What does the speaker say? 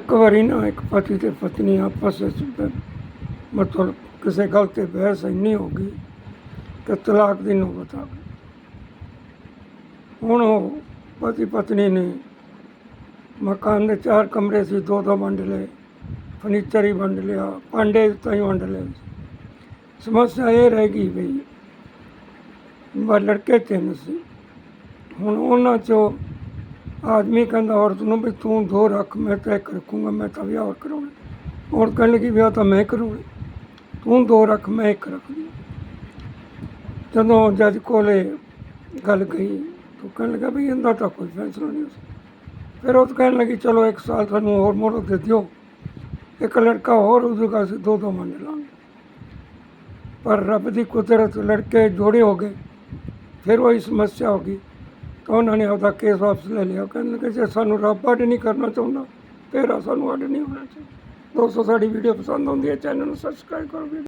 ਇੱਕ ਵਾਰੀ ਨਾ ਇੱਕ ਪਤੀ ਤੇ ਪਤਨੀ ਆਪਸ ਵਿੱਚ ਬ- ਮਤਲਬ ਕਿਸੇ ਗੱਲ ਤੇ ਬਹਿਸ ਇੰਨੀ ਹੋ ਗਈ ਕਿ ਤਲਾਕ ਦੀ ਨੌਬਤ ਆ ਗਈ। ਹੁਣ ਉਹ ਪਤੀ ਪਤਨੀ ਨੇ ਮਕਾਨ ਦੇ ਚਾਰ ਕਮਰੇ ਸੀ, ਦੋ ਦੋ ਵੰਡ ਲਏ, ਫਰਨੀਚਰ ਹੀ ਵੰਡ ਲਿਆ, ਭਾਂਡੇ ਤਾਂ ਹੀ ਵੰਡ ਲਏ। ਸਮੱਸਿਆ ਇਹ ਰਹਿ ਗਈ ਵੀ ਬਾ, ਲੜਕੇ ਤਿੰਨ ਸੀ। ਹੁਣ ਉਹਨਾਂ ਚੋਂ ਆਦਮੀ ਕਹਿੰਦਾ, ਔਰਤ ਨੂੰ ਵੀ ਤੂੰ ਦੋ ਰੱਖ, ਮੈਂ ਤਾਂ ਇੱਕ ਰੱਖੂੰਗਾ, ਮੈਂ ਤਾਂ ਵਿਆਹ ਹੋਰ ਕਰਾਉਣਾ। ਔਰਤ ਕਹਿਣ ਲੱਗੀ ਵਿਆਹ ਤਾਂ ਮੈਂ ਕਰੂੰਗੀ। ਤੂੰ ਦੋ ਰੱਖ, ਮੈਂ ਇੱਕ ਰੱਖਦੀ ਜਦੋਂ ਜੱਜ ਕੋਲੇ ਗੱਲ ਗਈ, ਤੂੰ ਕਹਿਣ ਲੱਗਾ ਵੀ ਇਹਦਾ ਤਾਂ ਕੋਈ ਫੈਸਲਾ ਨਹੀਂ ਹੋ ਫਿਰ ਉਹ ਕਹਿਣ ਲੱਗੀ, ਚਲੋ ਇੱਕ ਸਾਲ ਤੁਹਾਨੂੰ ਹੋਰ ਮੋੜੋ ਦੇ ਦਿਓ। ਇੱਕ ਲੜਕਾ ਹੋਰ ਹੋ ਜਾਊਗਾ ਅਸੀਂ ਦੋ ਦੋ ਮੰਨ ਲਾਂਗੇ। ਪਰ ਰੱਬ ਦੀ ਕੁਦਰਤ ਲੜਕੇ ਜੋੜੇ ਹੋ ਗਏ। ਫਿਰ ਉਹੀ ਸਮੱਸਿਆ ਹੋ ਗਈ। ਤਾਂ ਉਹਨਾਂ ਨੇ ਆਪਦਾ ਕੇਸ ਵਾਪਸ ਲੈ ਲਿਆ। ਕਹਿੰਦੇ ਲੱਗੇ, ਜੇ ਸਾਨੂੰ ਰੱਬ ਅੱਡ ਨਹੀਂ ਕਰਨਾ ਚਾਹੁੰਦਾ, ਤੇਰਾ ਸਾਨੂੰ ਅੱਡ ਨਹੀਂ ਹੋਣਾ ਚਾਹੀਦਾ। ਦੋਸਤੋ, ਸਾਡੀ ਵੀਡੀਓ ਪਸੰਦ ਆਉਂਦੀ ਹੈ ਚੈਨਲ ਨੂੰ ਸਬਸਕ੍ਰਾਈਬ ਕਰੋ